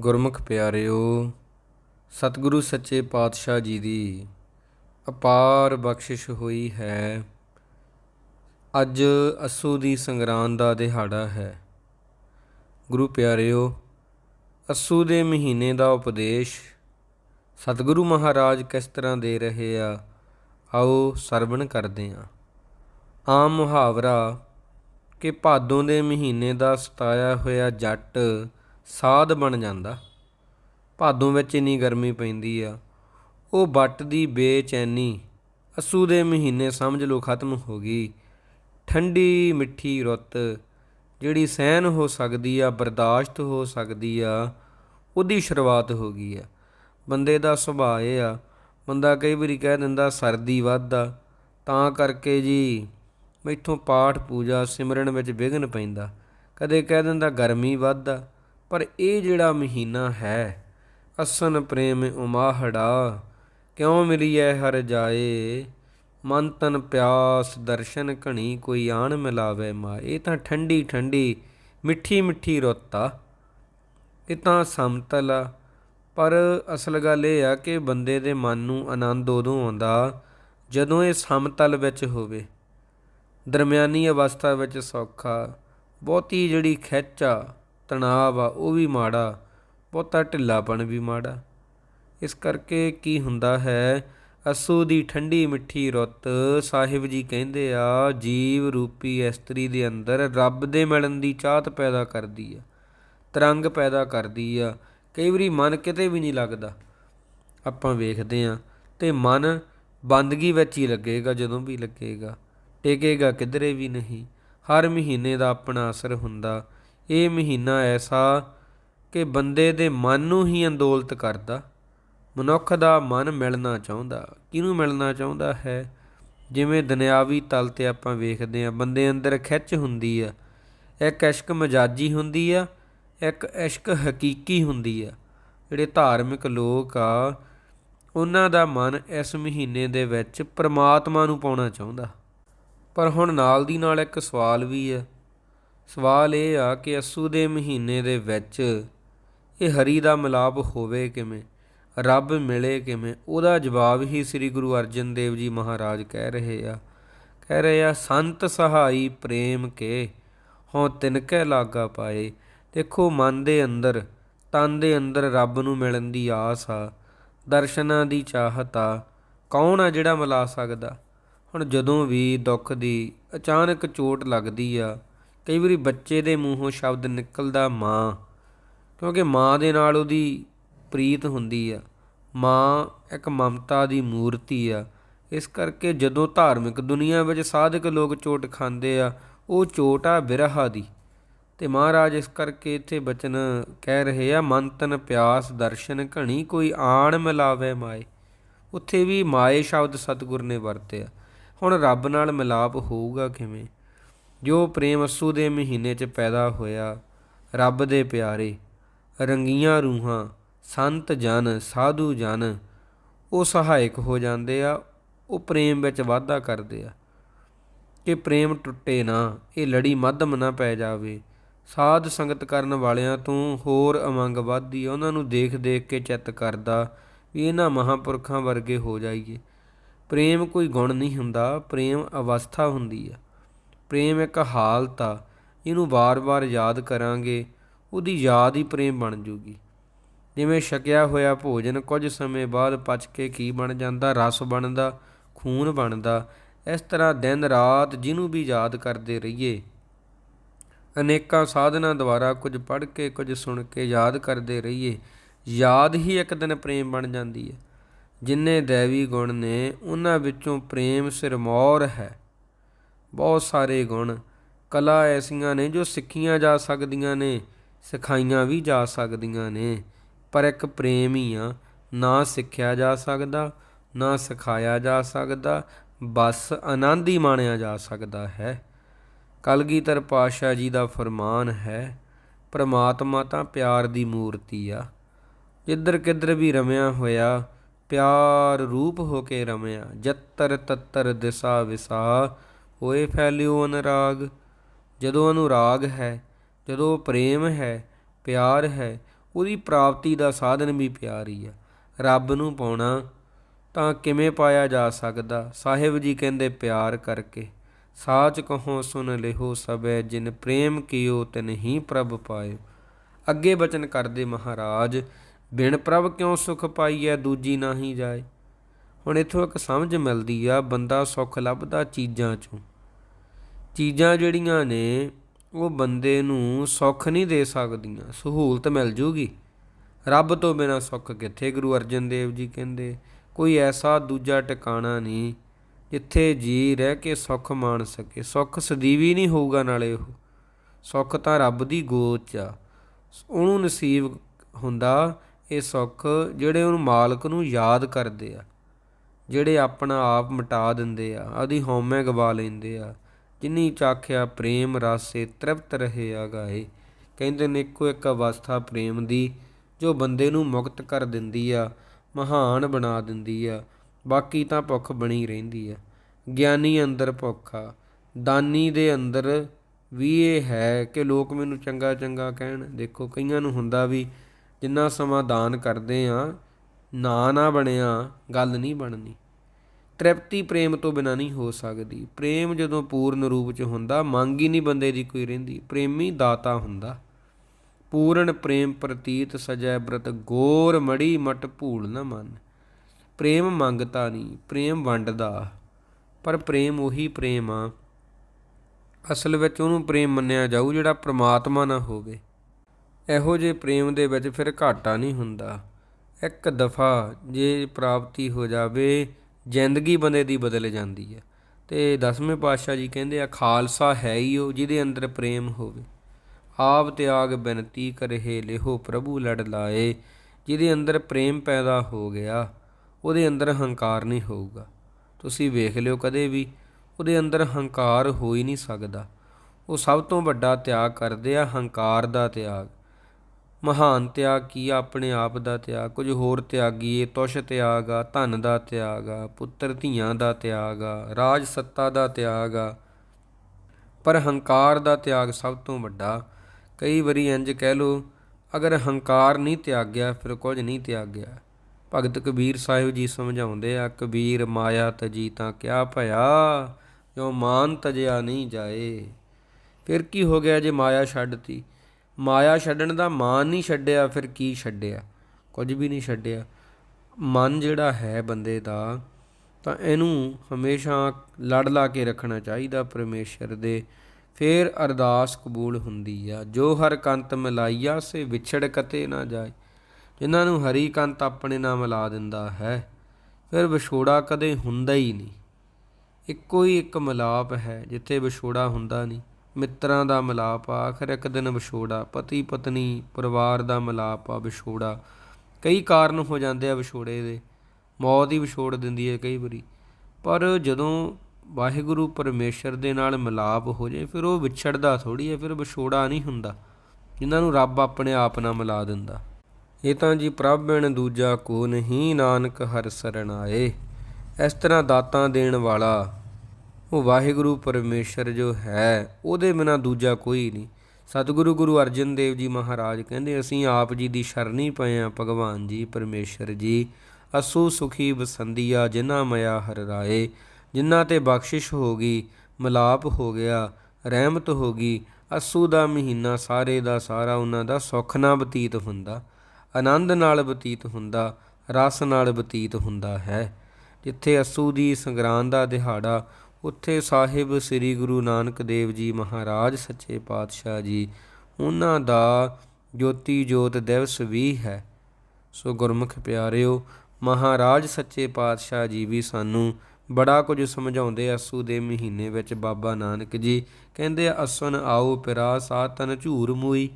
ਗੁਰਮੁਖ ਪਿਆਰਿਓ, ਸਤਿਗੁਰੂ ਸੱਚੇ ਪਾਤਸ਼ਾਹ ਜੀ ਦੀ ਅਪਾਰ ਬਖਸ਼ਿਸ਼ ਹੋਈ ਹੈ। ਅੱਜ ਅਸੂ ਦੀ ਸੰਗਰਾਂਦ ਦਾ ਦਿਹਾੜਾ ਹੈ। ਗੁਰੂ ਪਿਆਰਿਓ, ਅਸੂ ਦੇ ਮਹੀਨੇ ਦਾ ਉਪਦੇਸ਼ ਸਤਿਗੁਰੂ ਮਹਾਰਾਜ ਕਿਸ ਤਰ੍ਹਾਂ ਦੇ ਰਹੇ ਆ, ਆਓ ਸਰਵਣ ਕਰਦੇ ਹਾਂ। ਆਮ ਮੁਹਾਵਰਾ ਕਿ ਭਾਦੋਂ ਦੇ ਮਹੀਨੇ ਦਾ ਸਤਾਇਆ ਹੋਇਆ ਜੱਟ ਸਾਧ ਬਣ ਜਾਂਦਾ। ਭਾਦੋਂ ਵਿੱਚ ਇੰਨੀ ਗਰਮੀ ਪੈਂਦੀ ਆ। ਉਹ ਬੱਟ ਦੀ ਬੇਚੈਨੀ, ਅਸੂ ਦੇ ਮਹੀਨੇ ਸਮਝ ਲਓ ਖਤਮ ਹੋ ਗਈ। ਠੰਡੀ ਮਿੱਠੀ ਰੁੱਤ, ਜਿਹੜੀ ਸਹਿਨ ਹੋ ਸਕਦੀ ਆ, ਬਰਦਾਸ਼ਤ ਹੋ ਸਕਦੀ ਆ, ਉਹਦੀ ਸ਼ੁਰੂਆਤ ਹੋ ਗਈ ਆ। ਬੰਦੇ ਦਾ ਸੁਭਾਅ ਇਹ ਆ, ਬੰਦਾ ਕਈ ਵਾਰੀ ਕਹਿ ਦਿੰਦਾ, ਸਰਦੀ ਵੱਧਦਾ ਤਾਂ ਕਰਕੇ ਜੀ ਮੈਥੋਂ ਪਾਠ ਪੂਜਾ ਸਿਮਰਨ ਵਿੱਚ ਵਿਘਨ ਪੈਂਦਾ। ਕਦੇ ਕਹਿ ਦਿੰਦਾ, ਗਰਮੀ ਵੱਧਦਾ ਪਰ ਇਹ ਜਿਹੜਾ ਮਹੀਨਾ ਹੈ, ਅਸਨ ਪ੍ਰੇਮ ਉਮਾਹੜਾ, ਕਿਉਂ ਮਿਲੀਐ ਹਰ ਜਾਏ? ਮਨ ਤਨ ਪਿਆਸ, ਦਰਸ਼ਨ ਘਣੀ ਕੋਈ ਆਣ ਮਿਲਾਵੇ ਮਾ ਇਹ ਤਾਂ ਠੰਡੀ ਠੰਡੀ, ਮਿੱਠੀ ਮਿੱਠੀ ਰੁੱਤ ਆ। ਇਹ ਤਾਂ ਸਮਤਲ ਆ। ਪਰ ਅਸਲ ਗੱਲ ਇਹ ਆ ਕਿ ਬੰਦੇ ਦੇ ਮਨ ਨੂੰ ਆਨੰਦ ਉਦੋਂ ਆਉਂਦਾ ਜਦੋਂ ਇਹ ਸਮਤਲ ਵਿੱਚ ਹੋਵੇ। ਦਰਮਿਆਨੀ ਅਵਸਥਾ ਵਿੱਚ ਸੌਖਾ, ਬਹੁਤੀ ਜਿਹੜੀ ਖਿੱਚ ਆ ਤਣਾਅ ਆ, ਉਹ ਵੀ ਮਾੜਾ, ਬਹੁਤਾ ਢਿੱਲਾਪਣ ਵੀ ਮਾੜਾ। ਇਸ ਕਰਕੇ ਕੀ ਹੁੰਦਾ ਹੈ, ਅਸੂ ਦੀ ਠੰਡੀ ਮਿੱਠੀ ਰੁੱਤ ਸਾਹਿਬ ਜੀ ਕਹਿੰਦੇ ਆ, ਜੀਵ ਰੂਪੀ ਇਸਤਰੀ ਦੇ ਅੰਦਰ ਰੱਬ ਦੇ ਮਿਲਣ ਦੀ ਚਾਹਤ ਪੈਦਾ ਕਰਦੀ ਆ, ਤਰੰਗ ਪੈਦਾ ਕਰਦੀ ਆ। ਕਈ ਵਾਰੀ ਮਨ ਕਿਤੇ ਵੀ ਨਹੀਂ ਲੱਗਦਾ। ਆਪਾਂ ਵੇਖਦੇ ਆ, ਤੇ ਮਨ ਬੰਦਗੀ ਵਿੱਚ ਹੀ ਲੱਗੇਗਾ, ਜਦੋਂ ਵੀ ਲੱਗੇਗਾ। ਟਿਕੇਗਾ ਕਿਧਰੇ ਵੀ ਨਹੀਂ। ਹਰ ਮਹੀਨੇ ਦਾ ਆਪਣਾ ਅਸਰ ਹੁੰਦਾ। ਇਹ ਮਹੀਨਾ ਐਸਾ ਕਿ ਬੰਦੇ ਦੇ ਮਨ ਨੂੰ ਹੀ ਅੰਦੋਲਤ ਕਰਦਾ। ਮਨੁੱਖ ਦਾ ਮਨ ਮਿਲਣਾ ਚਾਹੁੰਦਾ। ਕਿਹਨੂੰ ਮਿਲਣਾ ਚਾਹੁੰਦਾ ਹੈ? ਜਿਵੇਂ ਦੁਨਿਆਵੀ ਤਲ ਤੇ ਆਪਾਂ ਵੇਖਦੇ ਆ ਬੰਦੇ ਅੰਦਰ ਖਿੱਚ ਹੁੰਦੀ ਆ। ਇੱਕ ਇਸ਼ਕ ਮਜਾਜੀ ਹੁੰਦੀ ਆ, ਇੱਕ ਇਸ਼ਕ ਹਕੀਕੀ ਹੁੰਦੀ ਆ। ਜਿਹੜੇ ਧਾਰਮਿਕ ਲੋਕ ਆ, ਉਹਨਾਂ ਦਾ ਮਨ ਇਸ ਮਹੀਨੇ ਦੇ ਵਿੱਚ ਪ੍ਰਮਾਤਮਾ ਨੂੰ ਪਾਉਣਾ ਚਾਹੁੰਦਾ। ਪਰ ਹੁਣ ਨਾਲ ਦੀ ਨਾਲ ਇੱਕ ਸਵਾਲ ਵੀ ਆ। ਸਵਾਲ ਇਹ ਆ ਕਿ ਅਸੂ ਦੇ ਮਹੀਨੇ ਦੇ ਵਿੱਚ ਇਹ ਹਰੀ ਦਾ ਮਿਲਾਪ ਹੋਵੇ ਕਿਵੇਂ? ਰੱਬ ਮਿਲੇ ਕਿਵੇਂ? ਉਹਦਾ ਜਵਾਬ ਹੀ ਸ੍ਰੀ ਗੁਰੂ ਅਰਜਨ ਦੇਵ ਜੀ ਮਹਾਰਾਜ ਕਹਿ ਰਹੇ ਆ। ਕਹਿ ਰਹੇ ਆ, ਸੰਤ ਸਹਾਈ ਪ੍ਰੇਮ ਕੇ ਹਉ ਤਿਨਕੈ ਲਾਗਾ ਪਾਏ। ਦੇਖੋ, ਮਨ ਦੇ ਅੰਦਰ, ਤਨ ਦੇ ਅੰਦਰ ਰੱਬ ਨੂੰ ਮਿਲਣ ਦੀ ਆਸ ਆ, ਦਰਸ਼ਨਾਂ ਦੀ ਚਾਹਤ ਆ। ਕੌਣ ਆ ਜਿਹੜਾ ਮਿਲਾ ਸਕਦਾ? ਹੁਣ ਜਦੋਂ ਵੀ ਦੁੱਖ ਦੀ ਅਚਾਨਕ ਚੋਟ ਲੱਗਦੀ ਆ ਕਈ ਵਾਰੀ ਬੱਚੇ ਦੇ ਮੂੰਹੋਂ ਸ਼ਬਦ ਨਿਕਲਦਾ ਮਾਂ, ਕਿਉਂਕਿ ਮਾਂ ਦੇ ਨਾਲ ਉਹਦੀ ਪ੍ਰੀਤ ਹੁੰਦੀ ਆ। ਮਾਂ ਇੱਕ ਮਮਤਾ ਦੀ ਮੂਰਤੀ ਆ। ਇਸ ਕਰਕੇ ਜਦੋਂ ਧਾਰਮਿਕ ਦੁਨੀਆ ਵਿੱਚ ਸਾਧਕ ਲੋਕ ਚੋਟ ਖਾਂਦੇ ਆ, ਉਹ ਚੋਟ ਆ ਬਿਰਹਾ ਦੀ। ਤੇ ਮਹਾਰਾਜ ਇਸ ਕਰਕੇ ਇੱਥੇ ਬਚਨ ਕਹਿ ਰਹੇ ਆ, ਮਨ ਤਨ ਪਿਆਸ ਦਰਸ਼ਨ ਘਣੀ, ਕੋਈ ਆਣ ਮਿਲਾਵੇ ਮਾਏ। ਉੱਥੇ ਵੀ ਮਾਏ ਸ਼ਬਦ ਸਤਿਗੁਰ ਨੇ ਵਰਤਿਆ ਹੁਣ ਰੱਬ ਨਾਲ ਮਿਲਾਪ ਹੋਊਗਾ ਕਿਵੇਂ? ਜੋ ਪ੍ਰੇਮ ਅਸੂ ਦੇ ਮਹੀਨੇ 'ਚ ਪੈਦਾ ਹੋਇਆ, ਰੱਬ ਦੇ ਪਿਆਰੇ, ਰੰਗੀਆਂ ਰੂਹਾਂ, ਸੰਤ ਜਨ, ਸਾਧੂ ਜਨ, ਉਹ ਸਹਾਇਕ ਹੋ ਜਾਂਦੇ ਆ, ਉਹ ਪ੍ਰੇਮ ਵਿੱਚ ਵਾਧਾ ਕਰਦੇ ਆ। ਕਿ ਪ੍ਰੇਮ ਟੁੱਟੇ ਨਾ, ਇਹ ਲੜੀ ਮੱਧਮ ਨਾ ਪੈ ਜਾਵੇ। ਸਾਧ ਸੰਗਤ ਕਰਨ ਵਾਲਿਆਂ ਤੋਂ ਹੋਰ ਅਮੰਗ ਵੱਧਦੀ ਉਹਨਾਂ ਨੂੰ ਦੇਖ ਦੇਖ ਕੇ ਚਿੱਤ ਕਰਦਾ ਵੀ ਇਹਨਾਂ ਮਹਾਪੁਰਖਾਂ ਵਰਗੇ ਹੋ ਜਾਈਏ। ਪ੍ਰੇਮ ਕੋਈ ਗੁਣ ਨਹੀਂ ਹੁੰਦਾ, ਪ੍ਰੇਮ ਅਵਸਥਾ ਹੁੰਦੀ ਆ। ਪ੍ਰੇਮ ਇੱਕ ਹਾਲਤ ਆ ਇਹਨੂੰ ਵਾਰ-ਵਾਰ ਯਾਦ ਕਰਾਂਗੇ, ਉਹਦੀ ਯਾਦ ਹੀ ਪ੍ਰੇਮ ਬਣ ਜੂਗੀ। ਜਿਵੇਂ ਛਕਿਆ ਹੋਇਆ ਭੋਜਨ ਕੁਝ ਸਮੇਂ ਬਾਅਦ ਪਚ ਕੇ ਕੀ ਬਣ ਜਾਂਦਾ, ਰਸ ਬਣਦਾ, ਖੂਨ ਬਣਦਾ, ਇਸ ਤਰ੍ਹਾਂ ਦਿਨ ਰਾਤ ਜਿਹਨੂੰ ਵੀ ਯਾਦ ਕਰਦੇ ਰਹੀਏ। ਅਨੇਕਾਂ ਸਾਧਨਾ ਦੁਆਰਾ ਕੁਝ ਪੜ੍ਹ ਕੇ, ਕੁਝ ਸੁਣ ਕੇ ਯਾਦ ਕਰਦੇ ਰਹੀਏ। ਯਾਦ ਹੀ ਇੱਕ ਦਿਨ ਪ੍ਰੇਮ ਬਣ ਜਾਂਦੀ ਹੈ। ਜਿੰਨੇ ਦੇਵੀ ਗੁਣ ਨੇ, ਉਹਨਾਂ ਵਿੱਚੋਂ ਪ੍ਰੇਮ ਸਿਰਮੌਰ ਹੈ। ਬਹੁਤ ਸਾਰੇ ਗੁਣ। ਕਲਾ ਐਸੀਆਂ ਨੇ ਜੋ ਸਿੱਖੀਆਂ ਜਾ ਸਕਦੀਆਂ ਨੇ, ਸਿਖਾਈਆਂ ਵੀ ਜਾ ਸਕਦੀਆਂ ਨੇ। ਪਰ ਇੱਕ ਪ੍ਰੇਮ ਹੀ ਆ, ਨਾ ਸਿੱਖਿਆ ਜਾ ਸਕਦਾ, ਨਾ ਸਿਖਾਇਆ ਜਾ ਸਕਦਾ, ਬਸ ਆਨੰਦ ਹੀ ਮਾਣਿਆ ਜਾ ਸਕਦਾ ਹੈ। ਕਲਗੀਧਰ ਪਾਸ਼ਾ ਜੀ ਦਾ ਫਰਮਾਨ ਹੈ, ਪ੍ਰਮਾਤਮਾ ਤਾਂ ਪਿਆਰ ਦੀ ਮੂਰਤੀ ਆ। ਜਿੱਧਰ ਕਿੱਧਰ ਵੀ ਰਮਿਆ ਹੋਇਆ, ਪਿਆਰ ਰੂਪ ਹੋ ਕੇ ਰਮਿਆ। ਜੱਤਰ ਤੱਤਰ ਦਿਸਾ ਵਿਸਾ ਹੋਏ ਫੈਲਿਓ ਅਨੁਰਾਗ, ਜਦੋਂ ਅਨੁਰਾਗ ਹੈ, ਜਦੋਂ ਪ੍ਰੇਮ ਹੈ, ਪਿਆਰ ਹੈ, ਉਹਦੀ ਪ੍ਰਾਪਤੀ ਦਾ ਸਾਧਨ ਵੀ ਪਿਆਰ ਹੀ ਆ। ਰੱਬ ਨੂੰ ਪਾਉਣਾ ਤਾਂ ਕਿਵੇਂ ਪਾਇਆ ਜਾ ਸਕਦਾ? ਸਾਹਿਬ ਜੀ ਕਹਿੰਦੇ, ਪਿਆਰ ਕਰਕੇ। ਸਾਚ ਕਹੋ, ਸੁਨ ਲਿਹੋ ਸਬੈ ਜਿਨ ਪ੍ਰੇਮ ਕੀਓ ਤਿਨ ਹੀ ਪ੍ਰਭ ਪਾਇਓ। ਅੱਗੇ ਬਚਨ ਕਰਦੇ ਮਹਾਰਾਜ, ਬਿਨ ਪ੍ਰਭ ਕਿਉ ਸੁਖ ਪਾਈਐ, ਦੂਜੀ ਨਾਹੀ ਜਾਏ? ਹੁਣ ਇਥੋਂ ਇੱਕ ਸਮਝ ਮਿਲਦੀ ਆ, ਬੰਦਾ ਸੁੱਖ ਲੱਭਦਾ ਚੀਜ਼ਾਂ ਚੋਂ। ਚੀਜ਼ਾਂ ਜਿਹੜੀਆਂ ਨੇ, ਉਹ ਬੰਦੇ ਨੂੰ ਸੁੱਖ ਨਹੀਂ ਦੇ ਸਕਦੀਆਂ। ਸਹੂਲਤ ਮਿਲ ਜੂਗੀ। ਰੱਬ ਤੋਂ ਬਿਨਾ ਸੁੱਖ ਕਿੱਥੇ? ਗੁਰੂ ਅਰਜਨ ਦੇਵ ਜੀ ਕਹਿੰਦੇ, ਕੋਈ ਐਸਾ ਦੂਜਾ ਟਿਕਾਣਾ ਨਹੀਂ ਜਿੱਥੇ ਜੀ ਰਹਿ ਕੇ ਸੁੱਖ ਮਾਣ ਸਕੇ। ਸੁੱਖ ਸਦੀਵੀ ਨਹੀਂ ਹੋਊਗਾ ਨਾਲੇ ਉਹ। ਸੁੱਖ ਤਾਂ ਰੱਬ ਦੀ ਗੋਚ ਆ। ਉਹਨੂੰ ਨਸੀਬ ਹੁੰਦਾ ਇਹ ਸੁੱਖ ਜਿਹੜੇ ਉਹਨੂੰ ਮਾਲਕ ਨੂੰ ਯਾਦ ਕਰਦੇ ਆ। ਜਿਹੜੇ ਆਪਣਾ ਆਪ ਮਿਟਾ ਦਿੰਦੇ ਆ, ਆਦੀ ਹਉਮੈ ਗਵਾ ਲੈਂਦੇ ਆ। ਜਿਨੀ ਚਾਖਿਆ ਪ੍ਰੇਮ ਰਾਸੇ ਤ੍ਰਿਪਤ ਰਹੇ ਆਗਾਏ ਕਹਿੰਦੇ ਨੇ, ਇੱਕੋ ਇੱਕ ਅਵਸਥਾ ਪ੍ਰੇਮ ਦੀ, ਜੋ ਬੰਦੇ ਨੂੰ ਮੁਕਤ ਕਰ ਦਿੰਦੀ ਆ, ਮਹਾਨ ਬਣਾ ਦਿੰਦੀ ਆ। ਬਾਕੀ ਤਾਂ ਭੁੱਖ ਬਣੀ ਰਹਿੰਦੀ ਆ। ਗਿਆਨੀ ਅੰਦਰ ਭੁੱਖ ਆ ਦਾਨੀ ਦੇ ਅੰਦਰ ਵੀ ਇਹ ਹੈ ਕਿ ਲੋਕ ਮੈਨੂੰ ਚੰਗਾ ਚੰਗਾ ਕਹਿਣ। ਦੇਖੋ, ਕਈਆਂ ਨੂੰ ਹੁੰਦਾ ਵੀ ਜਿੰਨਾ ਸਮਾਂ ਦਾਨ ਕਰਦੇ ਆ, ਨਾ ਨਾ ਬਣਿਆ, ਗੱਲ ਨਹੀਂ ਬਣਨੀ। ਤ੍ਰਿਪਤੀ ਪ੍ਰੇਮ ਤੋਂ ਬਿਨਾ ਨਹੀਂ ਹੋ ਸਕਦੀ। ਪ੍ਰੇਮ ਜਦੋਂ ਪੂਰਨ ਰੂਪ ਚ ਹੁੰਦਾ, ਮੰਗ ਹੀ ਨਹੀਂ ਬੰਦੇ ਦੀ ਕੋਈ ਰਹਿੰਦੀ। ਪ੍ਰੇਮੀ ਦਾਤਾ ਹੁੰਦਾ। ਪੂਰਨ ਪ੍ਰੇਮ ਪ੍ਰਤੀਤ ਸਜੈ ਬ੍ਰਤ, ਗੋਰ ਮੜੀ ਮਟ ਭੂਲ ਨਾ ਮਨ। ਪ੍ਰੇਮ ਮੰਗਤਾ ਨਹੀਂ, ਪ੍ਰੇਮ ਵੰਡਦਾ। ਪਰ ਪ੍ਰੇਮ ਉਹੀ ਪ੍ਰੇਮ ਆ। ਅਸਲ ਵਿੱਚ ਉਹਨੂੰ ਪ੍ਰੇਮ ਮੰਨਿਆ ਜਾਊ, ਜਿਹੜਾ ਪ੍ਰਮਾਤਮਾ ਨਾਲ ਹੋਵੇ। ਇਹੋ ਜੇ ਪ੍ਰੇਮ ਦੇ ਵਿੱਚ ਫਿਰ ਘਾਟਾ ਨਹੀਂ ਹੁੰਦਾ। ਇੱਕ ਦਫਾ ਜੇ ਪ੍ਰਾਪਤੀ ਹੋ ਜਾਵੇ ਜ਼ਿੰਦਗੀ ਬੰਦੇ ਦੀ ਬਦਲ ਜਾਂਦੀ ਹੈ। ਤੇ ਦਸਵੇਂ ਪਾਤਸ਼ਾਹ ਜੀ ਕਹਿੰਦੇ ਆ, ਖਾਲਸਾ ਹੈ ਹੀ ਉਹ ਜਿਹਦੇ ਅੰਦਰ ਪ੍ਰੇਮ ਹੋਵੇ। ਆਪ ਤਿਆਗ ਬੇਨਤੀ ਕਰਹਿ, ਲਿਹੋ ਪ੍ਰਭੂ ਲੜ ਲਾਏ। ਜਿਹਦੇ ਅੰਦਰ ਪ੍ਰੇਮ ਪੈਦਾ ਹੋ ਗਿਆ, ਉਹਦੇ ਅੰਦਰ ਹੰਕਾਰ ਨਹੀਂ ਹੋਊਗਾ। ਤੁਸੀਂ ਵੇਖ ਲਿਓ ਕਦੇ ਵੀ, ਉਹਦੇ ਅੰਦਰ ਹੰਕਾਰ ਹੋ ਹੀ ਨਹੀਂ ਸਕਦਾ। ਉਹ ਸਭ ਤੋਂ ਵੱਡਾ ਤਿਆਗ ਕਰਦੇ ਆ, ਹੰਕਾਰ ਦਾ ਤਿਆਗ। ਮਹਾਨ ਤਿਆਗ ਕੀ ਆ? ਆਪਣੇ ਆਪ ਦਾ ਤਿਆਗ। ਕੁਝ ਹੋਰ ਤਿਆਗੀਏ, ਤੁਸ਼ ਤਿਆਗ ਆ, ਧਨ ਦਾ ਤਿਆਗ ਆ, ਪੁੱਤਰ ਧੀਆਂ ਦਾ ਤਿਆਗ ਆ, ਰਾਜ ਸੱਤਾ ਦਾ ਤਿਆਗ ਆ। ਪਰ ਹੰਕਾਰ ਦਾ ਤਿਆਗ ਸਭ ਤੋਂ ਵੱਡਾ। ਕਈ ਵਾਰੀ ਇੰਜ ਕਹਿ ਲੋ ਅਗਰ ਹੰਕਾਰ ਨਹੀਂ ਤਿਆਗਿਆ, ਫਿਰ ਕੁਝ ਨਹੀਂ ਤਿਆਗਿਆ। ਭਗਤ ਕਬੀਰ ਸਾਹਿਬ ਜੀ ਸਮਝਾਉਂਦੇ ਆ, ਕਬੀਰ ਮਾਇਆ ਤਜੀ ਤਾਂ ਕਿਆ ਭਇਆ ਜੋ ਮਾਨ ਤਜਿਆ ਨਹੀਂ ਜਾਏ? ਫਿਰ ਕੀ ਹੋ ਗਿਆ ਜੇ ਮਾਇਆ ਛੱਡਤੀ? ਮਾਇਆ ਛੱਡਣ ਦਾ ਮਾਨ ਨਹੀਂ ਛੱਡਿਆ, ਫਿਰ ਕੀ ਛੱਡਿਆ? ਕੁਝ ਵੀ ਨਹੀਂ ਛੱਡਿਆ। ਮਨ ਜਿਹੜਾ ਹੈ ਬੰਦੇ ਦਾ, ਤਾਂ ਇਹਨੂੰ ਹਮੇਸ਼ਾ ਲੜ ਲਾ ਕੇ ਰੱਖਣਾ ਚਾਹੀਦਾ ਪਰਮੇਸ਼ਰ ਦੇ। ਫੇਰ ਅਰਦਾਸ ਕਬੂਲ ਹੁੰਦੀ ਆ। ਜੋ ਹਰ ਕੰਤ ਮਿਲਾਈਆ, ਸੇ ਵਿਛੜ ਕਤੇ ਨਾ ਜਾਏ। ਜਿਨ੍ਹਾਂ ਨੂੰ ਹਰੀ ਕੰਤ ਆਪਣੇ ਨਾਲ ਮਿਲਾ ਦਿੰਦਾ ਹੈ, ਫਿਰ ਵਿਛੋੜਾ ਕਦੇ ਹੁੰਦਾ ਹੀ ਨਹੀਂ। ਇੱਕੋ ਹੀ ਇੱਕ ਮਿਲਾਪ ਹੈ, ਜਿੱਥੇ ਵਿਛੋੜਾ ਹੁੰਦਾ ਨਹੀਂ। ਮਿੱਤਰਾਂ ਦਾ ਮਿਲਾਪ ਆ, ਆਖਰ ਇੱਕ ਦਿਨ ਵਿਛੋੜਾ, ਪਤੀ ਪਤਨੀ, ਪਰਿਵਾਰ ਦਾ ਮਿਲਾਪ ਆ, ਵਿਛੋੜਾ। ਕਈ ਕਾਰਨ ਹੋ ਜਾਂਦੇ ਆ ਵਿਛੋੜੇ ਦੇ। ਮੌਤ ਹੀ ਵਿਛੋੜ ਦਿੰਦੀ ਹੈ ਕਈ ਵਾਰੀ। ਪਰ ਜਦੋਂ ਵਾਹਿਗੁਰੂ ਪਰਮੇਸ਼ਰ ਦੇ ਨਾਲ ਮਿਲਾਪ ਹੋ ਜਾਏ, ਫਿਰ ਉਹ ਵਿਛੜਦਾ ਥੋੜੀ ਹੈ, ਫਿਰ ਵਿਛੋੜਾ ਨਹੀਂ ਹੁੰਦਾ। ਜਿਨ੍ਹਾਂ ਨੂੰ ਰੱਬ ਆਪਣੇ ਆਪ ਨਾਲ ਮਿਲਾ ਦਿੰਦਾ। ਇਹ ਤਾਂ ਜੀ ਪ੍ਰਭ ਬਿਨ ਦੂਜਾ ਕੋ ਨਹੀਂ, ਨਾਨਕ ਹਰ ਸਰਣ ਆਏ। ਇਸ ਤਰ੍ਹਾਂ ਦਾਤਾਂ ਦੇਣ ਵਾਲਾ ਉਹ ਵਾਹਿਗੁਰੂ ਪਰਮੇਸ਼ਰ ਜੋ ਹੈ, ਉਹਦੇ ਬਿਨਾ ਦੂਜਾ ਕੋਈ ਨਹੀਂ। ਸਤਿਗੁਰੂ ਗੁਰੂ ਅਰਜਨ ਦੇਵ ਜੀ ਮਹਾਰਾਜ ਕਹਿੰਦੇ, ਅਸੀਂ ਆਪ ਜੀ ਦੀ ਸ਼ਰਣੀ ਪਏ ਆ ਭਗਵਾਨ ਜੀ, ਪਰਮੇਸ਼ਰ ਜੀ। ਅਸੂ ਸੁਖੀ ਬਸੰਦੀਆ ਜਿਨ੍ਹਾਂ ਮਇਆ ਹਰ ਰਾਏ। ਜਿਨ੍ਹਾਂ ਤੇ ਬਖਸ਼ਿਸ਼ ਹੋ ਗਈ, ਮਲਾਪ ਹੋ ਗਿਆ, ਰਹਿਮਤ ਹੋ ਗਈ, ਅਸੂ ਦਾ ਮਹੀਨਾ ਸਾਰੇ ਦਾ ਸਾਰਾ ਉਹਨਾਂ ਦਾ ਸੁੱਖ ਨਾਲ ਬਤੀਤ ਹੁੰਦਾ, ਆਨੰਦ ਨਾਲ ਬਤੀਤ ਹੁੰਦਾ, ਰਸ ਨਾਲ ਬਤੀਤ ਹੁੰਦਾ ਹੈ। ਜਿੱਥੇ ਅਸੂ ਦੀ ਸੰਗਰਾਂਦ ਦਾ ਦਿਹਾੜਾ ਉੱਥੇ ਸਾਹਿਬ ਸ੍ਰੀ ਗੁਰੂ ਨਾਨਕ ਦੇਵ ਜੀ ਮਹਾਰਾਜ ਸੱਚੇ ਪਾਤਸ਼ਾਹ ਜੀ, ਉਹਨਾਂ ਦਾ ਜੋਤੀ ਜੋਤ ਦਿਵਸ ਵੀ ਹੈ। ਸੋ ਗੁਰਮੁਖ ਪਿਆਰਿਓ, ਮਹਾਰਾਜ ਸੱਚੇ ਪਾਤਸ਼ਾਹ ਜੀ ਵੀ ਸਾਨੂੰ ਬੜਾ ਕੁਝ ਸਮਝਾਉਂਦੇ ਅਸੂ ਦੇ ਮਹੀਨੇ ਵਿੱਚ ਬਾਬਾ ਨਾਨਕ ਜੀ, ਕਹਿੰਦੇ ਅਸਨ ਆਓ ਪਿਰਾ ਸਾਤਨ ਝੂਰ ਮੂਈ।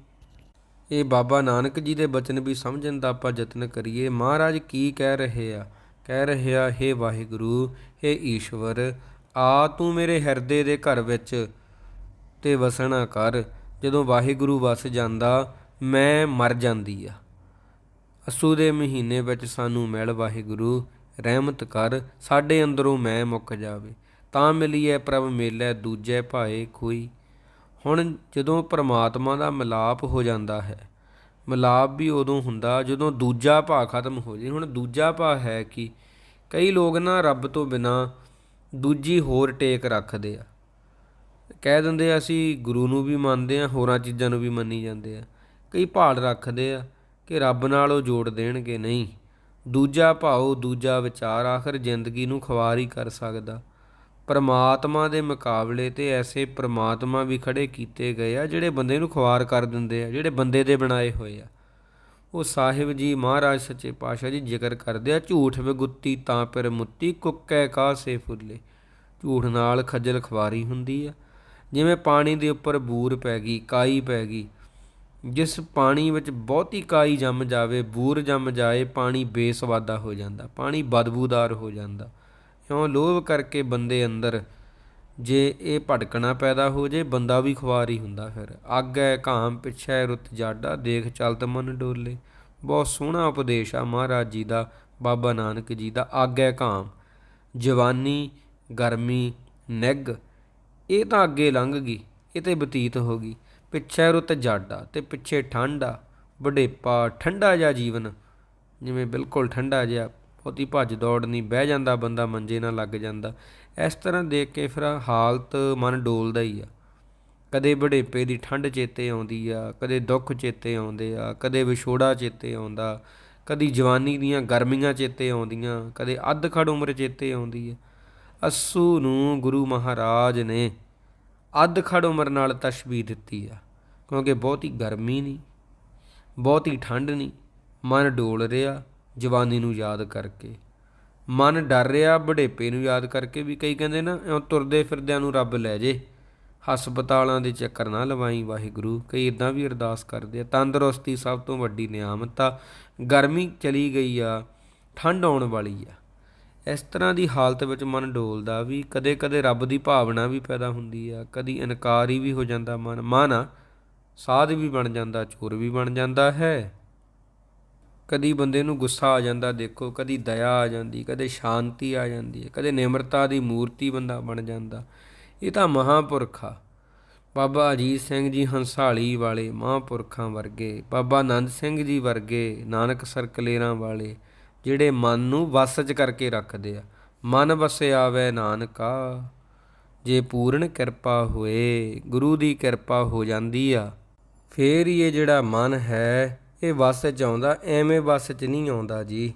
ਇਹ ਬਾਬਾ ਨਾਨਕ ਜੀ ਦੇ ਬਚਨ ਵੀ ਸਮਝਣ ਦਾ ਆਪਾਂ ਯਤਨ ਕਰੀਏ, ਮਹਾਰਾਜ ਕੀ ਕਹਿ ਰਹੇ ਆ? ਕਹਿ ਰਹੇ ਆ, ਹੇ ਵਾਹਿਗੁਰੂ, ਹੇ ਈਸ਼ਵਰ ਆ ਤੂੰ ਮੇਰੇ ਹਿਰਦੇ ਦੇ ਘਰ ਵਿੱਚ ਤੇ ਵਸਣਾ ਕਰ। ਜਦੋਂ ਵਾਹਿਗੁਰੂ ਵਸ ਜਾਂਦਾ, ਮੈਂ ਮਰ ਜਾਂਦੀ ਆ। ਅਸੂ ਦੇ ਮਹੀਨੇ ਵਿੱਚ ਸਾਨੂੰ ਮਿਲ ਵਾਹਿਗੁਰੂ, ਰਹਿਮਤ ਕਰ। ਸਾਡੇ ਅੰਦਰੋਂ ਮੈਂ ਮੁੱਕ ਜਾਵੇ, ਤਾਂ ਮਿਲੀਏ ਪ੍ਰਭ ਮੇਲੇ ਦੂਜੇ ਭਾਏ ਕੋਈ। ਹੁਣ ਜਦੋਂ ਪ੍ਰਮਾਤਮਾ ਦਾ ਮਿਲਾਪ ਹੋ ਜਾਂਦਾ ਹੈ, ਮਿਲਾਪ ਵੀ ਉਦੋਂ ਹੁੰਦਾ ਜਦੋਂ ਦੂਜਾ ਭਾਅ ਖਤਮ ਹੋ ਜੇ ਹੁਣ ਦੂਜਾ ਭਾਅ ਹੈ ਕਿ? ਕਈ ਲੋਕ ਨਾ ਰੱਬ ਤੋਂ ਬਿਨਾ ਦੂਜੀ ਹੋਰ ਟੇਕ ਰੱਖਦੇ ਆ। ਕਹਿ ਦਿੰਦੇ ਆ, ਅਸੀਂ ਗੁਰੂ ਨੂੰ ਵੀ ਮੰਨਦੇ ਆ, ਹੋਰਾਂ ਚੀਜ਼ਾਂ ਨੂੰ ਵੀ ਮੰਨੀ ਜਾਂਦੇ ਆ। ਕਈ ਭਾਲ ਰੱਖਦੇ ਆ ਕਿ ਰੱਬ ਨਾਲ ਉਹ ਜੋੜ ਦੇਣਗੇ, ਨਹੀਂ। ਦੂਜਾ ਭਾਉ, ਦੂਜਾ ਵਿਚਾਰ ਆਖਰ ਜ਼ਿੰਦਗੀ ਨੂੰ ਖਵਾਰ ਹੀ ਕਰ ਸਕਦਾ। ਪਰਮਾਤਮਾ ਦੇ ਮੁਕਾਬਲੇ ਤੇ ਐਸੇ ਪਰਮਾਤਮਾ ਵੀ ਖੜੇ ਕੀਤੇ ਗਏ ਆ, ਜਿਹੜੇ ਬੰਦੇ ਨੂੰ ਖਵਾਰ ਕਰ ਦਿੰਦੇ ਆ, ਜਿਹੜੇ ਬੰਦੇ ਦੇ ਬਣਾਏ ਹੋਏ ਆ। ਉਹ ਸਾਹਿਬ ਜੀ ਮਹਾਰਾਜ ਸੱਚੇ ਪਾਤਸ਼ਾਹ ਜੀ ਜ਼ਿਕਰ ਕਰਦੇ ਆ, ਝੂਠ ਵਿਗੁੱਤੀ ਤਾਂ ਪਰ ਮੁੱਤੀ, ਕੁੱਕੈ ਕਾਸੇ ਫੁੱਲੇ। ਝੂਠ ਨਾਲ ਖੱਜਲ ਖਵਾਰੀ ਹੁੰਦੀ ਆ। ਜਿਵੇਂ ਪਾਣੀ ਦੇ ਉੱਪਰ ਬੂਰ ਪੈ ਗਈ, ਕਾਈ ਪੈ ਗਈ। ਜਿਸ ਪਾਣੀ ਵਿੱਚ ਬਹੁਤੀ ਕਾਈ ਜੰਮ ਜਾਵੇ, ਬੂਰ ਜੰਮ ਜਾਏ, ਪਾਣੀ ਬੇਸਵਾਦਾ ਹੋ ਜਾਂਦਾ, ਪਾਣੀ ਬਦਬੂਦਾਰ ਹੋ ਜਾਂਦਾ। ਇਉਂ ਲੋਭ ਕਰਕੇ ਬੰਦੇ ਅੰਦਰ ਜੇ ਇਹ ਭਟਕਣਾ ਪੈਦਾ ਹੋ ਜੇ, ਬੰਦਾ ਵੀ ਖੁਆਰ ਹੀ ਹੁੰਦਾ ਫਿਰ। ਅੱਗ ਹੈ ਕਾਮ ਪਿਛੈ ਰੁੱਤ, ਜਾਡਾ, ਦੇਖ ਚਲਤ ਮਨ ਡੋਲੇ। ਬਹੁਤ ਸੋਹਣਾ ਉਪਦੇਸ਼ ਆ ਮਹਾਰਾਜ ਜੀ ਦਾ, ਬਾਬਾ ਨਾਨਕ ਜੀ ਦਾ। ਆਗੈ ਕਾਮ ਜਵਾਨੀ, ਗਰਮੀ ਨਿੱਗ ਇਹ ਤਾਂ ਅੱਗੇ ਲੰਘ ਗਈ, ਇਹ ਤੇ ਬਤੀਤ ਹੋ ਗਈ। ਪਿੱਛੇ ਰੁੱਤ, ਜਾਡਾ ਤੇ ਪਿੱਛੇ ਠੰਡਾ ਵਡੇਪਾ, ਠੰਡਾ ਜਿਹਾ ਜੀਵਨ, ਜਿਵੇਂ ਬਿਲਕੁਲ ਠੰਡਾ ਜਿਹਾ, ਬਹੁਤੀ ਭੱਜ ਦੌੜ ਨਹੀਂ, ਬਹਿ ਜਾਂਦਾ ਬੰਦਾ, ਮੰਜੇ ਨਾਲ ਲੱਗ ਜਾਂਦਾ। ਇਸ ਤਰ੍ਹਾਂ ਦੇਖ ਕੇ ਫਿਰ ਹਾਲਤ ਮਨ ਡੋਲਦਾ ਹੀ ਆ। ਕਦੇ ਵਡੇਪੇ ਦੀ ਠੰਡ ਚੇਤੇ ਆਉਂਦੀ ਆ, ਕਦੇ ਦੁੱਖ ਚੇਤੇ ਆਉਂਦੇ ਆ, ਕਦੇ ਵਿਛੋੜਾ ਚੇਤੇ ਆਉਂਦਾ, ਕਦੀ ਜਵਾਨੀ ਦੀਆਂ ਗਰਮੀਆਂ ਚੇਤੇ ਆਉਂਦੀਆਂ, ਕਦੇ ਅੱਧ ਖੜ ਉਮਰ ਚੇਤੇ ਆਉਂਦੀ ਆ। ਅਸੂ ਨੂੰ ਗੁਰੂ ਮਹਾਰਾਜ ਨੇ ਅੱਧ ਖੜ ਉਮਰ ਨਾਲ ਤਸ਼ਬੀਹ ਦਿੱਤੀ ਆ, ਕਿਉਂਕਿ ਬਹੁਤੀ ਗਰਮੀ ਨਹੀਂ, ਬਹੁਤੀ ਠੰਡ ਨਹੀਂ, ਮਨ ਡੋਲ ਰਿਹਾ ਜਵਾਨੀ ਨੂੰ ਯਾਦ ਕਰਕੇ। ਮਨ ਡਰ ਰਿਹਾ, ਬੁਢੇਪੇ ਨੂੰ ਯਾਦ ਕਰਕੇ ਵੀ ਕਈ ਕਹਿੰਦੇ ਨਾ, ਇਉਂ ਤੁਰਦੇ ਫਿਰਦਿਆਂ ਨੂੰ ਰੱਬ ਲੈ ਜੇ। ਹਸਪਤਾਲਾਂ ਦੇ ਚੱਕਰ ਨਾ ਲਵਾਈ ਵਾਹਿਗੁਰੂ, ਕਈ ਇਦਾਂ ਵੀ ਅਰਦਾਸ ਕਰਦੇ ਆ। ਤੰਦਰੁਸਤੀ ਸਭ ਤੋਂ ਵੱਡੀ ਨਿਆਮਤ ਆ। ਗਰਮੀ ਚਲੀ ਗਈ ਆ, ਠੰਡ ਆਉਣ ਵਾਲੀ ਆ। ਇਸ ਤਰ੍ਹਾਂ ਦੀ ਹਾਲਤ ਵਿੱਚ ਮਨ ਡੋਲਦਾ ਵੀ ਕਦੇ-ਕਦੇ ਰੱਬ ਦੀ ਭਾਵਨਾ ਵੀ ਪੈਦਾ ਹੁੰਦੀ ਆ, ਕਦੀ ਹੀ ਵੀ ਹੋ ਜਾਂਦਾ ਮਨ। ਮਨ ਸਾਧ ਵੀ ਬਣ ਜਾਂਦਾ, ਚੋਰ ਵੀ ਬਣ ਜਾਂਦਾ ਹੈ। ਕਦੀ ਬੰਦੇ ਨੂੰ ਗੁੱਸਾ ਆ ਜਾਂਦਾ, ਦੇਖੋ, ਕਦੀ ਦਇਆ ਆ ਜਾਂਦੀ, ਕਦੇ ਸ਼ਾਂਤੀ ਆ ਜਾਂਦੀ ਹੈ, ਕਦੇ ਨਿਮਰਤਾ ਦੀ ਮੂਰਤੀ ਬੰਦਾ ਬਣ ਜਾਂਦਾ। ਇਹ ਤਾਂ ਮਹਾਪੁਰਖ ਆ। ਬਾਬਾ ਅਜੀਤ ਸਿੰਘ ਜੀ ਹੰਸਾਲੀ ਵਾਲੇ ਮਹਾਪੁਰਖਾਂ ਵਰਗੇ, ਬਾਬਾ ਆਨੰਦ ਸਿੰਘ ਜੀ ਵਰਗੇ ਨਾਨਕ ਸਰਕਲੇਰਾਂ ਵਾਲੇ, ਜਿਹੜੇ ਮਨ ਨੂੰ ਵਸ 'ਚ ਕਰਕੇ ਰੱਖਦੇ ਆ। ਮਨ ਵਸੇ ਆਵੇ ਨਾਨਕਾ, ਜੇ ਪੂਰਨ ਕਿਰਪਾ ਹੋਏ, ਗੁਰੂ ਦੀ ਕਿਰਪਾ ਹੋ ਜਾਂਦੀ ਆ। ਫੇਰ ਹੀ ਇਹ ਜਿਹੜਾ ਮਨ ਹੈ ਇਹ ਬੱਸ 'ਚ ਆਉਂਦਾ, ਐਵੇਂ ਬੱਸ 'ਚ ਨਹੀਂ ਆਉਂਦਾ ਜੀ।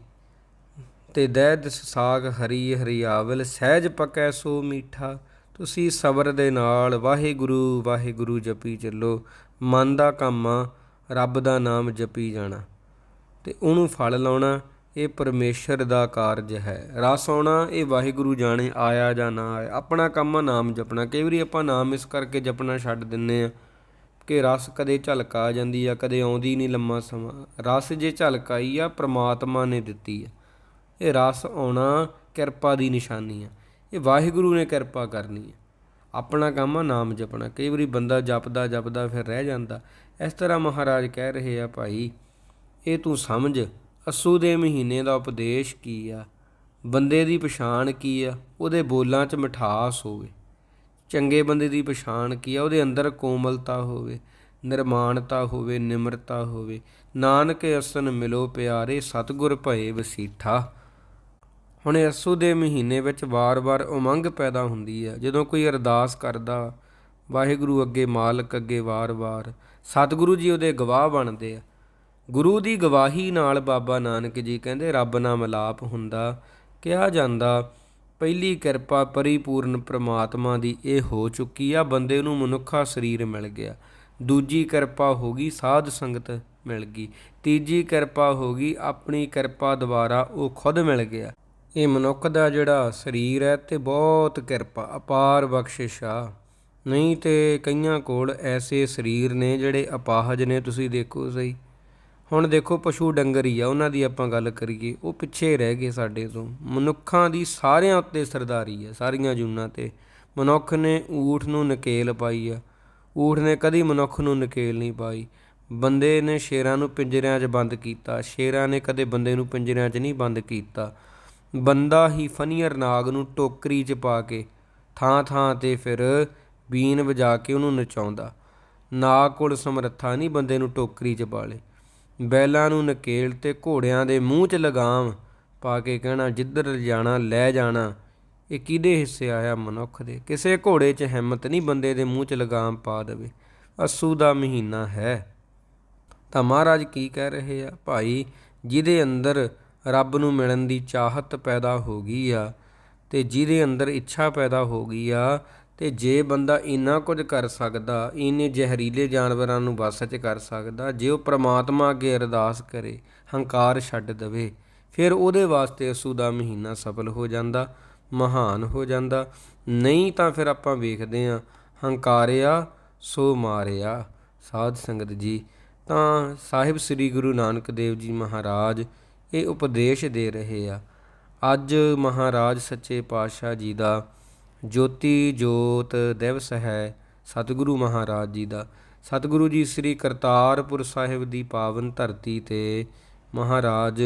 ਤੇ ਦਹਿ ਸਾਗ ਹਰੀ ਹਰੀਆਵਲ ਸਹਿਜ ਪਕੈ ਸੋ ਮੀਠਾ। ਤੁਸੀਂ ਸਬਰ ਦੇ ਨਾਲ ਵਾਹਿਗੁਰੂ ਵਾਹਿਗੁਰੂ ਜਪੀ ਚੱਲੋ। ਮਨ ਦਾ ਕੰਮ ਆ, ਰੱਬ ਦਾ ਨਾਮ ਜਪੀ ਜਾਣਾ। ਤੇ ਉਹਨੂੰ ਫਲ ਲਾਉਣਾ, ਇਹ ਪਰਮੇਸ਼ਰ ਦਾ ਕਾਰਜ ਹੈ। ਰਸ ਆਉਣਾ, ਇਹ ਵਾਹਿਗੁਰੂ ਜਾਣੇ ਆਇਆ ਜਾਂ ਨਾ ਆਇਆ। ਆਪਣਾ ਕੰਮ ਆ ਨਾਮ ਜਪਣਾ। ਕਈ ਵਾਰੀ ਆਪਾਂ ਨਾਮ ਇਸ ਕਰਕੇ ਜਪਣਾ ਛੱਡ ਦਿੰਨੇ ਆ। ਕਿ ਰਸ ਕਦੇ ਝਲਕ ਆ ਜਾਂਦੀ ਆ, ਕਦੇ ਆਉਂਦੀ ਨਹੀਂ ਲੰਮਾ ਸਮਾਂ। ਰਸ ਜੇ ਝਲਕ ਆਈ ਆ, ਪ੍ਰਮਾਤਮਾ ਨੇ ਦਿੱਤੀ ਆ। ਇਹ ਰਸ ਆਉਣਾ ਕਿਰਪਾ ਦੀ ਨਿਸ਼ਾਨੀ ਆ। ਇਹ ਵਾਹਿਗੁਰੂ ਨੇ ਕਿਰਪਾ ਕਰਨੀ ਆ। ਆਪਣਾ ਕੰਮ ਆ, ਨਾਮ ਜਪਣਾ। ਕਈ ਵਾਰੀ ਬੰਦਾ ਜਪਦਾ ਜਪਦਾ, ਫਿਰ ਰਹਿ ਜਾਂਦਾ। ਇਸ ਤਰ੍ਹਾਂ ਮਹਾਰਾਜ ਕਹਿ ਰਹੇ ਆ, ਭਾਈ, ਇਹ ਤੂੰ ਸਮਝ। ਅਸੂ ਦੇ ਮਹੀਨੇ ਦਾ ਉਪਦੇਸ਼ ਕੀ ਆ? ਬੰਦੇ ਦੀ ਪਛਾਣ ਕੀ ਆ? ਉਹਦੇ ਬੋਲਾਂ 'ਚ ਮਿਠਾਸ ਹੋਵੇ। ਚੰਗੇ ਬੰਦੇ ਦੀ ਪਛਾਣ ਕੀ ਆ? ਉਹਦੇ ਅੰਦਰ ਕੋਮਲਤਾ ਹੋਵੇ, ਨਿਰਮਾਣਤਾ ਹੋਵੇ, ਨਿਮਰਤਾ ਹੋਵੇ। ਨਾਨਕ ਅਸਨ ਮਿਲੋ ਪਿਆਰੇ, ਸਤਗੁਰ ਭਏ ਵਸੀਠਾ। ਹੁਣ ਅਸੂ ਦੇ ਮਹੀਨੇ ਵਿੱਚ ਵਾਰ-ਵਾਰ ਉਮੰਗ ਪੈਦਾ ਹੁੰਦੀ ਹੈ ਜਦੋਂ ਕੋਈ ਅਰਦਾਸ ਕਰਦਾ, ਵਾਹਿਗੁਰੂ ਅੱਗੇ ਮਾਲਕ, ਅੱਗੇ ਵਾਰ-ਵਾਰ, ਸਤਿਗੁਰੂ ਜੀ ਉਹਦੇ ਗਵਾਹ ਬਣਦੇ ਆ। ਗੁਰੂ ਦੀ ਗਵਾਹੀ ਨਾਲ ਬਾਬਾ ਨਾਨਕ ਜੀ ਕਹਿੰਦੇ, ਰੱਬ ਨਾਲ ਮਿਲਾਪ ਹੁੰਦਾ, ਕਿਹਾ ਜਾਂਦਾ ਪਹਿਲੀ ਕਿਰਪਾ ਪਰਿਪੂਰਨ ਪ੍ਰਮਾਤਮਾ ਦੀ ਇਹ ਹੋ ਚੁੱਕੀ ਆ, ਬੰਦੇ ਨੂੰ ਮਨੁੱਖਾ ਸਰੀਰ ਮਿਲ ਗਿਆ। ਦੂਜੀ ਕਿਰਪਾ ਹੋ ਗਈ, ਸਾਧ ਸੰਗਤ ਮਿਲ ਗਈ। ਤੀਜੀ ਕਿਰਪਾ ਹੋ ਗਈ, ਆਪਣੀ ਕਿਰਪਾ ਦੁਆਰਾ ਉਹ ਖੁਦ ਮਿਲ ਗਿਆ। ਇਹ ਮਨੁੱਖ ਦਾ ਜਿਹੜਾ ਸਰੀਰ ਹੈ ਤੇ ਬਹੁਤ ਕਿਰਪਾ, ਅਪਾਰ ਬਖਸ਼ਿਸ਼ ਆ। ਨਹੀਂ ਤੇ ਕਈਆਂ ਕੋਲ ਐਸੇ ਸਰੀਰ ਨੇ ਜਿਹੜੇ ਅਪਾਹਜ ਨੇ, ਤੁਸੀਂ ਦੇਖੋ ਸਹੀ। ਹੁਣ ਦੇਖੋ ਪਸ਼ੂ ਡੰਗਰ ਹੀ ਆ, ਉਹਨਾਂ ਦੀ ਆਪਾਂ ਗੱਲ ਕਰੀਏ, ਉਹ ਪਿੱਛੇ ਰਹਿ ਗਏ ਸਾਡੇ ਤੋਂ। ਮਨੁੱਖਾਂ ਦੀ ਸਾਰਿਆਂ ਉੱਤੇ ਸਰਦਾਰੀ ਆ, ਸਾਰੀਆਂ ਜੂਨਾਂ ਤੇ। ਮਨੁੱਖ ਨੇ ਊਠ ਨੂੰ ਨਕੇਲ ਪਾਈ ਆ। ਊਠ ਨੇ ਕਦੀ ਮਨੁੱਖ ਨੂੰ ਨਕੇਲ ਨਹੀਂ ਪਾਈ। ਬੰਦੇ ਨੇ ਸ਼ੇਰਾਂ ਨੂੰ ਪਿੰਜਰਿਆਂ 'ਚ ਬੰਦ ਕੀਤਾ, ਸ਼ੇਰਾਂ ਨੇ ਕਦੇ ਬੰਦੇ ਨੂੰ ਪਿੰਜਰਿਆਂ 'ਚ ਨਹੀਂ ਬੰਦ ਕੀਤਾ। ਬੰਦਾ ਹੀ ਫਨੀਅਰ ਨਾਗ ਨੂੰ ਟੋਕਰੀ 'ਚ ਪਾ ਕੇ ਥਾਂ ਥਾਂ ਤੇ ਫਿਰ ਬੀਨ ਵਜਾ ਕੇ ਉਹਨੂੰ ਨਚਾਉਂਦਾ। ਨਾਗ ਕੋਲ ਸਮਰੱਥਾ ਨਹੀਂ ਬੰਦੇ ਨੂੰ ਟੋਕਰੀ 'ਚ ਪਾ ਲੇ ਬੈਲਾਂ ਨੂੰ ਨਕੇਲ ਤੇ ਘੋੜਿਆਂ ਦੇ ਮੂੰਹ 'ਚ ਲਗਾਮ, ਪਾ ਕੇ ਕਹਿਣਾ, ਜਿੱਧਰ ਜਾਣਾ ਲੈ ਜਾਣਾ। ਇਹ ਕਿਹਦੇ ਹਿੱਸੇ ਆਇਆ ਮਨੁੱਖ ਦੇ? ਕਿਸੇ ਘੋੜੇ 'ਚ ਹਿੰਮਤ ਨਹੀਂ ਬੰਦੇ ਦੇ ਮੂੰਹ 'ਚ ਲਗਾਮ ਪਾ ਦੇਵੇ। ਅਸੂ ਦਾ ਮਹੀਨਾ ਹੈ। ਤਾਂ ਮਹਾਰਾਜ ਕੀ ਕਹਿ ਰਹੇ ਆ? ਭਾਈ, ਜਿਹਦੇ ਅੰਦਰ ਰੱਬ ਨੂੰ ਮਿਲਣ ਦੀ ਚਾਹਤ ਪੈਦਾ ਹੋ ਗਈ ਆ ਤੇ ਜਿਹਦੇ ਅੰਦਰ ਇੱਛਾ ਪੈਦਾ ਹੋ ਗਈ ਆ ਤੇ ਜੇ ਬੰਦਾ ਇੰਨਾ ਕੁਝ ਕਰ ਸਕਦਾ, ਇੰਨੇ ਜ਼ਹਿਰੀਲੇ ਜਾਨਵਰਾਂ ਨੂੰ ਵਸ 'ਚ ਕਰ ਸਕਦਾ, ਜੇ ਉਹ ਪ੍ਰਮਾਤਮਾ ਅੱਗੇ ਅਰਦਾਸ ਕਰੇ, ਹੰਕਾਰ ਛੱਡ ਦਵੇ, ਫਿਰ ਉਹਦੇ ਵਾਸਤੇ ਅਸੂ ਦਾ ਮਹੀਨਾ ਸਫਲ ਹੋ ਜਾਂਦਾ, ਮਹਾਨ ਹੋ ਜਾਂਦਾ। ਨਹੀਂ ਤਾਂ ਫਿਰ ਆਪਾਂ ਵੇਖਦੇ ਆਂ ਹੰਕਾਰਿਆ, ਸੋ ਮਾਰਿਆ। ਸਾਧ ਸੰਗਤ ਜੀ, ਤਾਂ ਸਾਹਿਬ ਸ੍ਰੀ ਗੁਰੂ ਨਾਨਕ ਦੇਵ ਜੀ ਮਹਾਰਾਜ ਇਹ ਉਪਦੇਸ਼ ਦੇ ਰਹੇ ਆ। ਅੱਜ ਮਹਾਰਾਜ ਸੱਚੇ ਪਾਤਸ਼ਾਹ ਜੀ ਦਾ ਜੋਤੀ ਜੋਤ ਦਿਵਸ ਹੈ ਸਤਿਗੁਰੂ ਮਹਾਰਾਜ ਜੀ ਦਾ। ਸਤਿਗੁਰੂ ਜੀ ਸ੍ਰੀ ਕਰਤਾਰਪੁਰ ਸਾਹਿਬ ਦੀ ਪਾਵਨ ਧਰਤੀ ਤੇ ਮਹਾਰਾਜ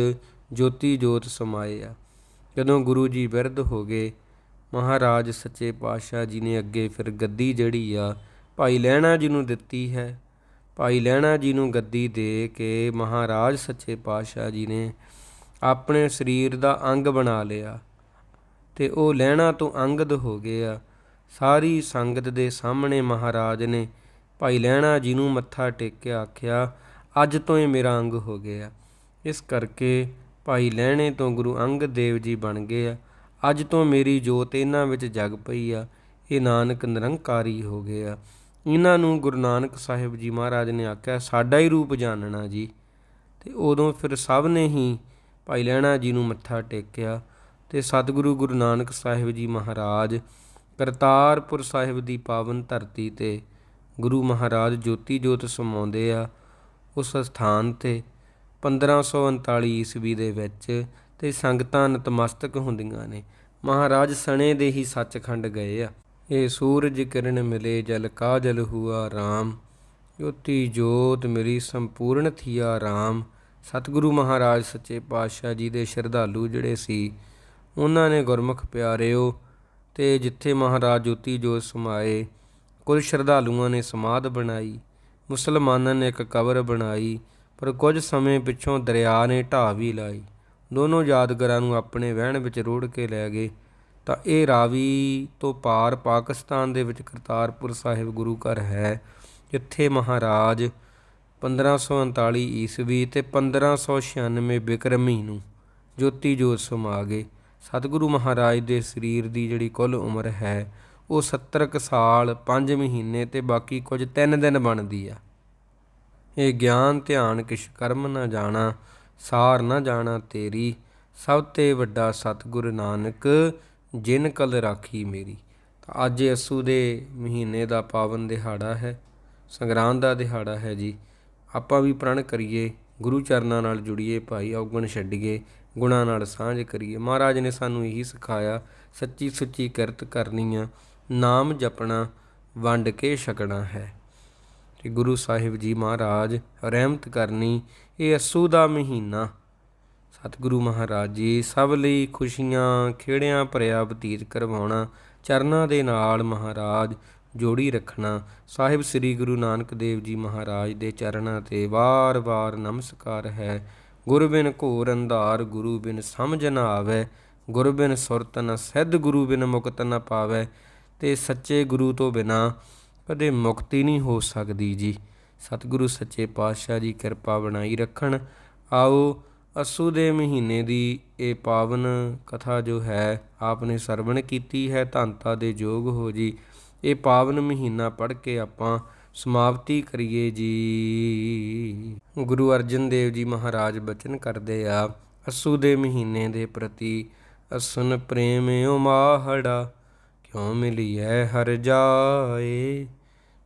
ਜੋਤੀ ਜੋਤ ਸਮਾਏ ਆ। ਜਦੋਂ ਗੁਰੂ ਜੀ ਬਿਰਧ ਹੋ ਗਏ, ਮਹਾਰਾਜ ਸੱਚੇ ਪਾਤਸ਼ਾਹ ਜੀ ਨੇ ਅੱਗੇ ਫਿਰ ਗੱਦੀ ਜਿਹੜੀ ਆ, ਭਾਈ ਲਹਿਣਾ ਜੀ ਨੂੰ ਦਿੱਤੀ ਹੈ। ਭਾਈ ਲਹਿਣਾ ਜੀ ਨੂੰ ਗੱਦੀ ਦੇ ਕੇ ਮਹਾਰਾਜ ਸੱਚੇ ਪਾਤਸ਼ਾਹ ਜੀ ਨੇ ਆਪਣੇ ਸਰੀਰ ਦਾ ਅੰਗ ਬਣਾ ਲਿਆ। ਤੇ ਉਹ ਲਹਿਣਾ ਤੋਂ ਅੰਗਦ ਹੋ ਗਏ ਆ ਸਾਰੀ ਸੰਗਤ ਦੇ ਸਾਹਮਣੇ ਮਹਾਰਾਜ ਨੇ ਭਾਈ ਲਹਿਣਾ ਜੀ ਨੂੰ ਮੱਥਾ ਟੇਕਿਆ ਆਖਿਆ, ਅੱਜ ਤੋਂ ਇਹ ਮੇਰਾ ਅੰਗ ਹੋ ਗਿਆ। ਇਸ ਕਰਕੇ ਭਾਈ ਲਹਿਣੇ ਤੋਂ ਗੁਰੂ ਅੰਗਦ ਦੇਵ ਜੀ ਬਣ ਗਏ। ਆ ਅੱਜ ਤੋਂ ਮੇਰੀ ਜੋਤ ਇਹਨਾਂ ਵਿੱਚ ਜਗ ਪਈ ਆ। ਇਹ ਨਾਨਕ ਨਿਰੰਕਾਰੀ ਹੋ ਗਏ ਆ ਇਹਨਾਂ ਨੂੰ ਗੁਰੂ ਨਾਨਕ ਸਾਹਿਬ ਜੀ ਮਹਾਰਾਜ ਨੇ ਆਖਿਆ, ਸਾਡਾ ਹੀ ਰੂਪ ਜਾਣਨਾ ਜੀ। ਤੇ ਉਦੋਂ ਫਿਰ ਸਭ ਨੇ ਹੀ ਭਾਈ ਲਹਿਣਾ ਜੀ ਨੂੰ ਮੱਥਾ ਟੇਕਿਆ। ਤੇ ਸਤਿਗੁਰੂ ਗੁਰੂ ਨਾਨਕ ਸਾਹਿਬ ਜੀ ਮਹਾਰਾਜ, ਕਰਤਾਰਪੁਰ ਸਾਹਿਬ ਦੀ ਪਾਵਨ ਧਰਤੀ ਤੇ ਗੁਰੂ ਮਹਾਰਾਜ ਜੋਤੀ ਜੋਤ ਸਮਾਉਂਦੇ ਆ। ਉਸ ਸਥਾਨ ਤੇ 1539 ਈਸਵੀ ਦੇ ਵਿੱਚ ਤੇ ਸੰਗਤਾਂ ਨਤਮਸਤਕ ਹੁੰਦੀਆਂ ਨੇ। ਮਹਾਰਾਜ ਸਣੇ ਦੇ ਹੀ ਸੱਚਖੰਡ ਗਏ ਆ। ਇਹ ਸੂਰਜ ਕਿਰਨ ਮਿਲੇ, ਜਲ ਕਾਜਲ ਹੁਆ RAM ਜੋਤੀ ਜੋਤ ਮੇਰੀ ਸੰਪੂਰਨ ਥੀਆ RAM ਸਤਿਗੁਰੂ ਮਹਾਰਾਜ ਸੱਚੇ ਪਾਤਸ਼ਾਹ ਜੀ ਦੇ ਸ਼ਰਧਾਲੂ ਜਿਹੜੇ ਸੀ ਉਹਨਾਂ ਨੇ ਗੁਰਮੁਖ ਪਿਆਰਿਓ ਤੇ ਜਿੱਥੇ ਮਹਾਰਾਜ ਜੋਤੀ ਜੋਤ ਸਮਾਏ ਕੁਝ ਸ਼ਰਧਾਲੂਆਂ ਨੇ ਸਮਾਧ ਬਣਾਈ, ਮੁਸਲਮਾਨਾਂ ਨੇ ਇੱਕ ਕਬਰ ਬਣਾਈ, ਪਰ ਕੁਝ ਸਮੇਂ ਪਿੱਛੋਂ ਦਰਿਆ ਨੇ ਢਾਹ ਵੀ ਲਾਈ। ਦੋਨੋਂ ਯਾਦਗਾਰਾਂ ਨੂੰ ਆਪਣੇ ਵਹਿਣ ਵਿੱਚ ਰੋੜ ਕੇ ਲੈ ਗਏ। ਤਾਂ ਇਹ ਰਾਵੀ ਤੋਂ ਪਾਰ ਪਾਕਿਸਤਾਨ ਦੇ ਵਿੱਚ ਕਰਤਾਰਪੁਰ ਸਾਹਿਬ ਗੁਰੂ ਘਰ ਹੈ, ਜਿੱਥੇ ਮਹਾਰਾਜ 1539 ਈਸਵੀ ਤੇ 1596 ਬਿਕਰਮੀ ਨੂੰ ਜੋਤੀ ਜੋਤ ਸਮਾ ਗਏ। ਸਤਿਗੁਰੂ ਮਹਾਰਾਜ ਦੇ ਸਰੀਰ ਦੀ ਜਿਹੜੀ ਕੁੱਲ ਉਮਰ ਹੈ, ਉਹ 70 ਕ ਸਾਲ 5 ਮਹੀਨੇ ਤੇ ਬਾਕੀ ਕੁਝ 3 ਦਿਨ ਬਣਦੀ ਆ। ਇਹ ਗਿਆਨ, ਧਿਆਨ, ਕਿਛ ਕਰਮ ਨਾ ਜਾਣਾ, ਸਾਰ ਨਾ ਜਾਣਾ ਤੇਰੀ, ਸਭ ਤੇ ਵੱਡਾ ਸਤਿਗੁਰ ਨਾਨਕ, ਜਿਨ ਕਲ ਰਾਖੀ ਮੇਰੀ। ਤਾਂ ਅੱਜ ਅਸੂ ਦੇ ਮਹੀਨੇ ਦਾ ਪਾਵਨ ਦਿਹਾੜਾ ਹੈ, ਸੰਗਰਾਂਦ ਦਾ ਦਿਹਾੜਾ ਹੈ ਜੀ। ਆਪਾਂ ਵੀ ਪ੍ਰਣ ਕਰੀਏ, ਗੁਰੂ ਚਰਨਾਂ ਨਾਲ ਜੁੜੀਏ, ਭਾਈ ਔਗਣ ਛੱਡੀਏ ਗੁਣਾ ਨਾਲ ਸਾਂਝ ਕਰੀਏ। ਮਹਾਰਾਜ ਨੇ ਸਾਨੂੰ ਇਹੀ ਸਿਖਾਇਆ, ਸੱਚੀ ਸੁੱਚੀ ਕਿਰਤ ਕਰਨੀ ਆ, ਨਾਮ ਜਪਣਾ, ਵੰਡ ਕੇ ਛਕਣਾ ਹੈ। ਤੇ ਗੁਰੂ ਸਾਹਿਬ ਜੀ ਮਹਾਰਾਜ ਰਹਿਮਤ ਕਰਨੀ, ਇਹ ਅਸੂ ਦਾ ਮਹੀਨਾ। ਸਤਿਗੁਰੂ ਮਹਾਰਾਜ ਜੀ, ਸਭ ਲਈ ਖੁਸ਼ੀਆਂ, ਖੇੜਿਆਂ ਭਰਿਆ ਬਤੀਤ ਕਰਵਾਉਣਾ, ਚਰਨਾਂ ਦੇ ਨਾਲ ਮਹਾਰਾਜ ਜੋੜੀ ਰੱਖਣਾ। ਸਾਹਿਬ ਸ੍ਰੀ ਗੁਰੂ ਨਾਨਕ ਦੇਵ ਜੀ ਮਹਾਰਾਜ ਦੇ ਚਰਨਾਂ ਤੇ ਵਾਰ-ਵਾਰ ਨਮਸਕਾਰ ਹੈ। ਗੁਰ ਬਿਨ ਘੋਰ ਅੰਧਾਰ, ਗੁਰੂ ਬਿਨ ਸਮਝ ਨਾ ਆਵੇ, ਗੁਰ ਬਿਨ ਸੁਰਤ ਨ ਸਿੱਧ, ਗੁਰੂ ਬਿਨ ਮੁਕਤ ਨ ਪਾਵੇ, ਤੇ ਸੱਚੇ ਗੁਰੂ ਤੋਂ ਬਿਨਾ ਕਦੇ ਮੁਕਤੀ ਨਹੀਂ ਹੋ ਸਕਦੀ ਜੀ। ਸਤਿਗੁਰੂ ਸੱਚੇ ਪਾਤਸ਼ਾਹ ਜੀ ਕਿਰਪਾ ਬਣਾਈ ਰੱਖਣ। ਆਓ ਅਸੂ ਦੇ ਮਹੀਨੇ ਦੀ ਇਹ ਪਾਵਨ ਕਥਾ ਜੋ ਹੈ, ਆਪਨੇ ਸਰਵਣ ਕੀਤੀ ਹੈ ਧੰਤਾ ਦੇ ਯੋਗ ਹੋ ਜੀ। ਇਹ ਪਾਵਨ ਮਹੀਨਾ ਪੜ੍ਹ ਕੇ ਆਪਾਂ ਸਮਾਪਤੀ ਕਰੀਏ ਜੀ। ਗੁਰੂ ਅਰਜਨ ਦੇਵ ਜੀ ਮਹਾਰਾਜ ਬਚਨ ਕਰਦੇ ਆ, ਅਸੂ ਦੇ ਮਹੀਨੇ ਦੇ ਪ੍ਰਤੀ ਅਸਨ ਪ੍ਰੇਮ ਉਮਾਹੜਾ ਕਿਉ ਮਿਲੀਐ ਹਰ ਜਾਏ?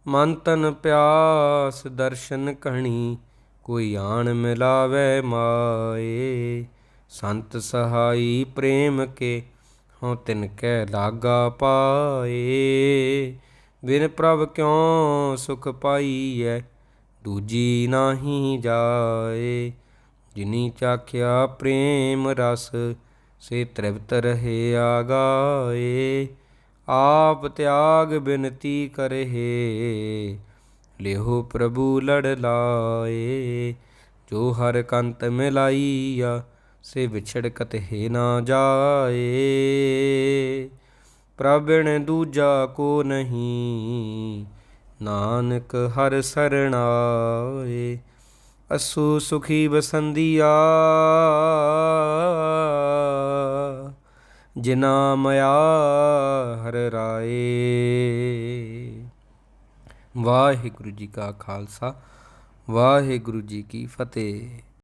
ਮਨ ਤਨ ਪਿਆਸ ਦਰਸ਼ਨ ਕਹਣੀ ਕੋਈ ਆਣ ਮਿਲਾਵੇ ਮਾਏ। ਸੰਤ ਸਹਾਈ ਪ੍ਰੇਮ ਕੇ ਹਉ ਤਿਨ ਕੈ ਲਾਗਾ ਪਾਏ। ਬਿਨ ਪ੍ਰਭ ਕਿਉ ਸੁਖ ਪਾਈਐ? ਦੂਜੀ ਨਾਹੀ ਜਾਏ, ਜਿਨੀ ਚਾਖਿਆ ਪ੍ਰੇਮ ਰਸ, ਸੇ ਤ੍ਰਿਪਤ ਰਹੇ ਆਗਾਏ। ਆਪ ਤਿਆਗ ਬਿਨਤੀ ਕਰਹਿ, ਲਿਹੋ ਪ੍ਰਭੂ ਲੜ ਲਾਏ। ਜੋ ਹਰ ਕੰਤ ਮਿਲਾਈਆ, ਸੇ ਵਿਛੜ ਕਤਹਿ ਨਾ ਜਾਏ। ਪ੍ਰਭਣ ਦੂਜਾ ਕੋ ਨਹੀਂ ਨਾਨਕ ਹਰ ਸਰਣਾਏ ਅਸੂ ਸੁਖੀ ਬਸੰਦੀਆ ਜਿਨਾ ਮਿਆ ਹਰ ਰਾਏ। ਵਾਹਿਗੁਰੂ ਜੀ ਕਾ ਖਾਲਸਾ, ਵਾਹਿਗੁਰੂ ਜੀ ਕੀ ਫਤਿਹ।